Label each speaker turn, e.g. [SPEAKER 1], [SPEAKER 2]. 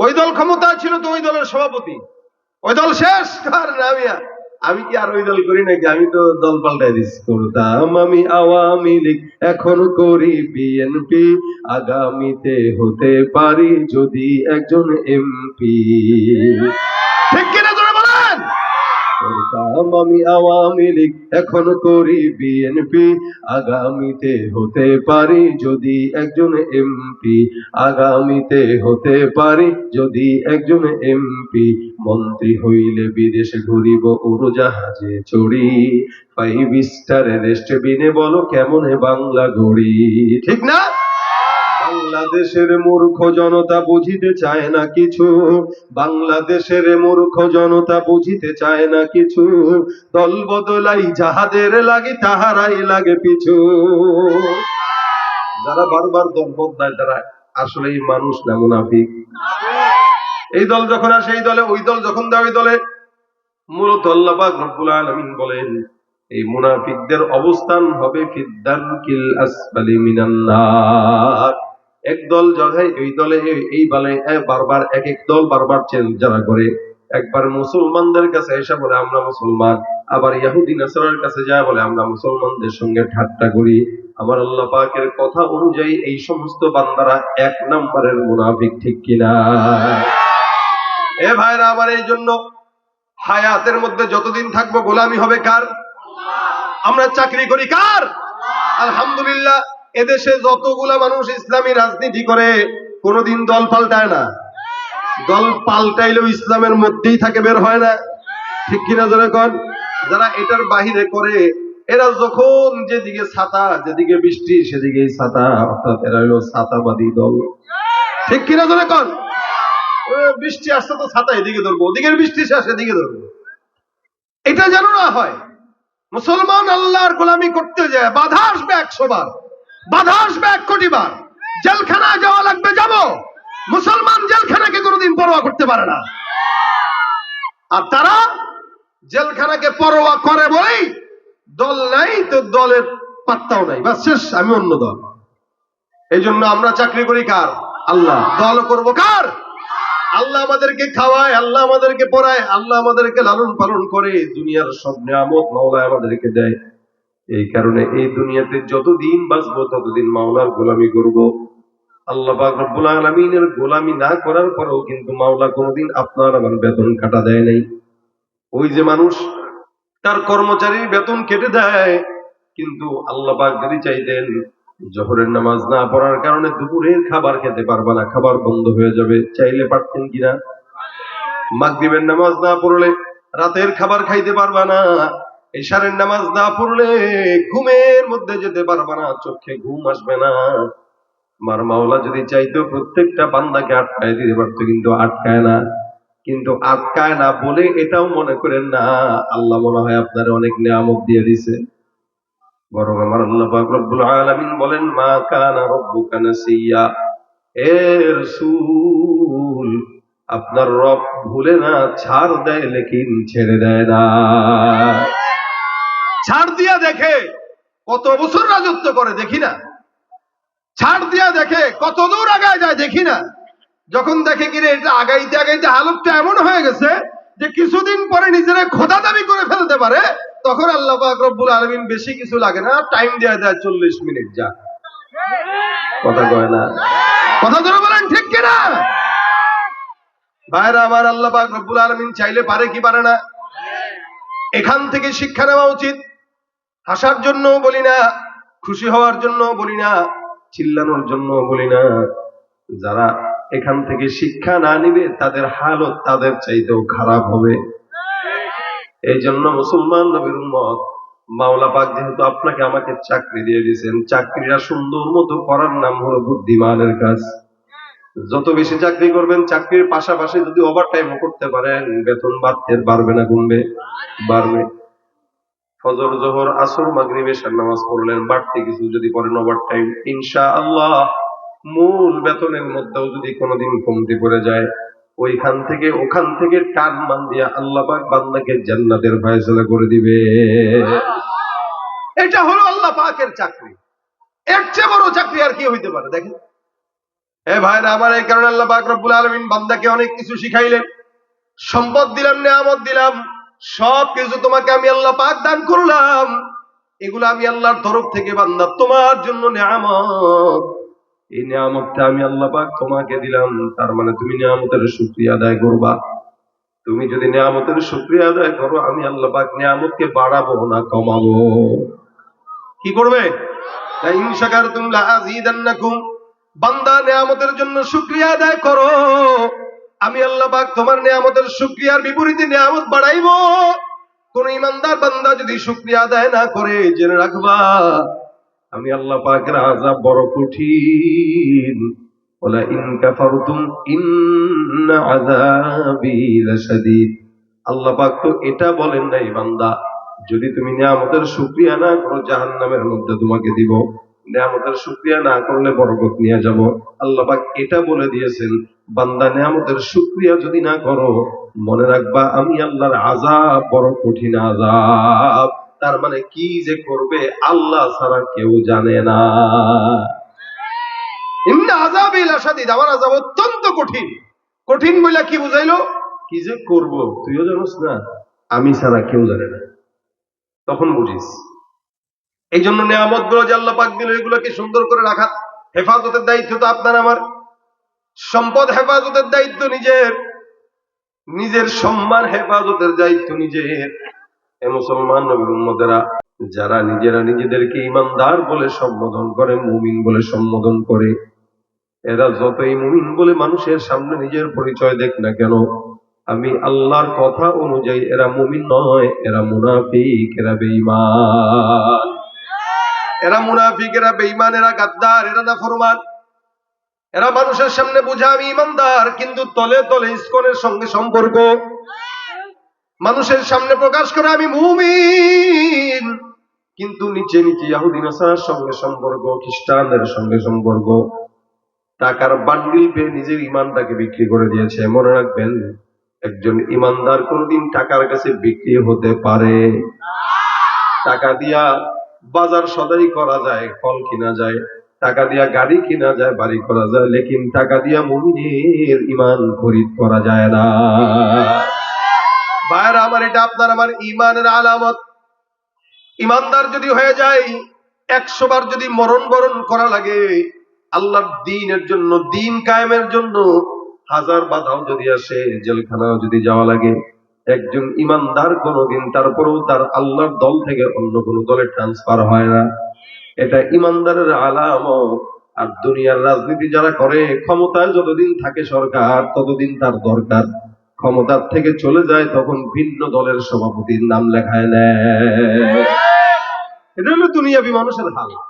[SPEAKER 1] ওই দল ক্ষমতা ছিল তো ওই দলের সভাপতি। ওই দল শেষ আমি কি আর ওই দল করি নাকি? আমি তো দল পাল্টাই দিচ্ছি করতাম আমি আওয়ামী লীগ, এখন করি বিএনপি। আগামীতে হতে পারি যদি একজন এমপি। আমি আওয়ামী লীগ, এখন করি বিএনপি আগামীতে হতে পারি যদি একজন এমপি আগামীতে হতে পারি যদি একজন এমপি মন্ত্রী হইলে বিদেশে ঘুরিব উড়োজাহাজে চড়ি। ফাইভ স্টার রেস্টবিনে বলো কেমন বাংলা গড়ি ঠিক না? বাংলাদেশের মূর্খ জনতা বুঝিতে চায় না কিছু। বাংলাদেশের মূর্খ জনতা বুঝিতে চায় না কিছু। দল বদলাই যাহাদের লাগে তাহারাই লাগে পিছু। যারা বারবার দল বদলায় তারা আসলে এই মানুষ না মুনাফিক। এই দল যখন আসে, এই দলে, ওই দল যখন দেয়, ওই দলে। মূলত আল্লাহ পাক রব্বুল আলামিন বলেন, এই মুনাফিকদের অবস্থান হবে ফিদ্দারকিল আসফালি মিনান নার। এক দল যখন এই দলে এই- বলে বারবার, এক এক দল বারবার যারা করে। একবার মুসলমানদের কাছে এসে বলে, আমরা মুসলমান। আবার ইহুদি নাসারার কাছে যায় বলে, আমরা মুসলমানদের সঙ্গে ঠাট্টা করি। আমার আল্লাহ পাকের কথা অনুযায়ী এই সমস্ত বান্দারা এক নম্বরের মুনাফিক, ঠিক কিনা? এ ভাইরা, আমার এই জন্য হায়াতের মধ্যে যতদিন থাকব গোলামি হবে কার? আমরা চাকরি করি কার? আলহামদুলিল্লাহ। এদেশে যতগুলা মানুষ ইসলামী রাজনীতি করে, কোনোদিন দল পাল্টায় না। দল পাল্টাইলেও ইসলামের মধ্যেই থাকে, বের হয় না। ঠিক কিনা যারা কন? যারা এটার বাহিরে করে, এরা যখন যেদিকে ছাতা, যেদিকে বৃষ্টি সেদিকে ছাতা। অর্থাৎ এরা হলো ছাতাবাদী দল। ঠিক কিনা যারা কন? বৃষ্টি আসছে তো ছাতা এদিকে ধরবো, ওদিকের বৃষ্টি শেষ, এদিকে ধরবো। এটা যেন না হয়, মুসলমান আল্লাহর গোলামি করতে যায়, বাধা আসবে একশো বার বাধা আসবে এক কোটি বার। জেলখানা যাওয়া লাগবে, যাব। মুসলমান জেলখানাকে কোনোদিন পরোয়া করতে পারে না। আর তারা জেলখানাকে পরোয়া করে বলেই দল নাই, তো দলের পাত্তাও নাই। বা শেষ, আমি অন্য দল। এই জন্য আমরা চাকরি করি কার? আল্লাহ। দল করব কার? আল্লাহ আমাদেরকে খাওয়ায়, আল্লাহ আমাদেরকে পড়ায়, আল্লাহ আমাদেরকে লালন পালন করে। দুনিয়ার সব নিয়ামত মাওলায় আমাদেরকে দেয়। এই কারণে এই দুনিয়াতে যতদিন বাঁচবো, ততদিন মাওলার গোলামি করব। আল্লাহ রব্বুল আলামিনের গোলামি না করার পরেও কিন্তু মাওলা কোনোদিন আপনার আমার বেতন কাটা দেয় নাই। ওই যে মানুষ, তার কর্মচারীর বেতন কেটে দেয়, কিন্তু আল্লাহ পাক যদি চাইতেন জহরের নামাজ না পড়ার কারণে দুপুরের খাবার খেতে পারবা না, খাবার বন্ধ হয়ে যাবে। চাইলে পারতেন কিনা? মাগরিবের নামাজ না পড়লে রাতের খাবার খাইতে পারবা না। এশারের নামাজ না পড়লে ঘুমের মধ্যে যেতে পারবা না, চোখে ঘুম আসবে না। আমার মাওলা যদি চাইতো প্রত্যেকটা বান্দাকে আটকায় দিতে পারতো, কিন্তু আটকায় না। কিন্তু আটকায় না বলে এটাও মনে করেন না, আল্লাহ মনে হয় আপনার অনেক নিয়ামত দিয়ে দিছে বরং আমার আল্লাহ রব্বুল আলামিন বলেন, মা কানা রব্বুকা নাসিয়া। এ রাসূল, আপনার রব ভুলে না, ছাড় দেয়, লেকিন ছেড়ে দেয় না। ছাড় দিয়া দেখে কত বছর রাজত্ব করে, দেখি না। ছাড় দিয়া দেখে কত দূর আগায় যায়, দেখি না। যখন দেখে কিরে, এটা আগাইতে আগাইতে হালতটা এমন হয়ে গেছে যে কিছুদিন পরে নিজেরা খোদা দাবি করে ফেলতে পারে, তখন আল্লাহ পাক রব্বুল আলমিন বেশি কিছু লাগে না টাইম দেওয়া যায় চল্লিশ মিনিট যা। কথা কয় না? কথা ধরে বলেন, ঠিক কিনা? ভাইরা, আমার আল্লাহ পাক রব্বুল আলমিন চাইলে পারে কি পারে না? এখান থেকে শিক্ষা নেওয়া উচিত। হাসার জন্য বলি না, খুশি হওয়ার জন্য বলি না, চিল্লানোর জন্য বলি না। যারা এখান থেকে শিক্ষা না নিবে, তাদের হালত তাদের চাইতেও খারাপ হবে। এই জন্য মুসলমান নবীর উম্মত, মাওলা পাক যেহেতু আপনাকে আমাকে চাকরি দিয়ে দিয়েছেন চাকরিটা সুন্দর মতো করার নাম হলো বুদ্ধিমানের কাজ। যত বেশি চাকরি করবেন, চাকরির পাশাপাশি যদি ওভার টাইমও করতে পারেন, বেতন বাড়তে বাড়বে না, কমবে, বাড়বে। ফজর, জোহর, আসর, মাগরিব, এশার নামাজ পড়লেন, বাড়তি কিছু যদি করেন ওভার টাইম ইনশা আল্লাহ মূল বেতনের মধ্যেও যদি কোনোদিন কমতি পড়ে যায়, ওইখান থেকে, ওখান থেকে টান মান দিয়া আল্লাহ পাক বান্দাকে জান্নাতের ফয়সালা করে দিবে। এটা হলো আল্লাহ পাকের চাকরি। এর চেয়ে বড় চাকরি আর কি হইতে পারে, দেখেন। এ ভাইরা, আমার এই কারণে আল্লাহ পাক রব্বুল আলামিন বান্দাকে অনেক কিছু শিখাইলেন। সম্পদ দিলাম, নিয়ামত দিলাম। সব কিছু তোমাকে আমি আল্লাহ পাক দান করলাম। এগুলো আমি আল্লাহর তরফ থেকে বান্দা, তোমার জন্য নিয়ামত। এই নিয়ামতটা আমি আল্লাহ পাক তোমাকে দিলাম। তার মানে তুমি নিয়ামতের শুকরিয়া আদায় করবা। তুমি যদি নিয়ামতের শুকরিয়া আদায় করো, আমি আল্লাহ পাক নিয়ামতকে বাড়াবো না, কমাবো। কি করবে? ইন শাকারতুম লাযীদান্নাকুম বান্দা, নিয়ামতের জন্য শুকরিয়া আদায় করো। আমি আল্লাহ তোমার নিয়ামতের শুকরিয়ার বিপরীতে নিয়ামত বাড়াইবো। কোন ইমানদার বান্দা যদি শুকরিয়া আদায় না করে, জেনে রাখবা, আমি আল্লাহ পাকের আযাব বড় কঠিন। ওলা ইন আল্লাহ পাক তো এটা বলেন নাই বান্দা, যদি তুমি নিয়ামতের শুকরিয়া না করো, জাহান্নামের মধ্যে তোমাকে দিব। নিয়ামতের শুকরিয়া না করলে বরকত নিয়ে যাব। আল্লাহ পাক এটা বলে দিয়েছেন বান্দা নিয়ামতের শুকরিয়া যদি না করো, মনে রাখবা আমি আল্লাহর আযাব বড় কঠিন আযাব। তার মানে কি যে করবে, আল্লাহ ছাড়া কেউ জানে না। ইন্না আযাবি লাশাদীদ আমার আযাব অত্যন্ত কঠিন। কঠিন বলে কি বুঝাইলো? কি যে করব, তুইও জানোস না, আমি ছাড়া কেউ জানে না। তখন বুঝিস। এই জন্য নিয়ামতগুলো যে আল্লাহ পাক দিল, এগুলোকে সুন্দর করে রাখা হেফাজতের দায়িত্ব তো আপনার আমার। সম্পদ হেফাজতের দায়িত্ব নিজের নিজের সম্মান হেফাজতের দায়িত্ব নিজের। এ মুসলমান নবীর যারা নিজেরা নিজেদেরকে ইমানদার বলে সম্বোধন করে, মুমিন বলে সম্বোধন করে, এরা যতই মুমিন বলে মানুষের সামনে নিজের পরিচয় দেখ না কেন, আমি আল্লাহর কথা অনুযায়ী এরা মুমিন নয়, এরা মুনাফিক, এরা বেঈমান। এরা মুনাফিক, এরা বেঈমান এরা গাদ্দার, এরা না ফরমান এরা মানুষের সামনে বোঝা আমি ইমানদার, কিন্তু তলে তলে ইসকনের সঙ্গে সম্পর্ক। মানুষের সামনে প্রকাশ করে আমি মুমিন, কিন্তু নিচে নিচে ইয়াহুদিন আসার সঙ্গে সম্পর্ক, খ্রিস্টানদের সঙ্গে সম্পর্ক। টাকার বান্ডিল পেয়ে নিজের ইমানটাকে বিক্রি করে দিয়েছে। মনে রাখবেন, একজন ইমানদার কোনদিন টাকার কাছে বিক্রি হতে পারে। টাকা দিয়া বাজার সদাই করা যায়, ফল কিনা যায়। টাকা দিয়া গাড়ি কিনা যায়, বাড়ি করা যায়, লেকিন টাকা দিয়া মুমিনের ইমান খরিদ করা যায় না। ভাইরা আমার এটা আপনার আমার ইমানের আলামত। ইমানদার যদি হয়ে যায়, একশো বার যদি মরণ বরণ করা লাগে, আল্লাহর দিনের জন্য, দিন কায়েমের জন্য হাজার বাধাও যদি আসে, জেলখানাও যদি যাওয়া লাগে, একজন ইমানদার কোনোদিন তারপরেও তার আল্লাহর দল থেকে অন্য কোনো দলে ট্রান্সফার হয় না। এটা ইমানদারের আলামত। আর দুনিয়ার রাজনীতি যারা করে, ক্ষমতায় যতদিন থাকে সরকার, ততদিন তার দরকার। ক্ষমতার থেকে চলে যায় তখন ভিন্ন দলের সভাপতির নাম লেখায় নেয়। এটা হলো দুনিয়াবি মানুষের হাল।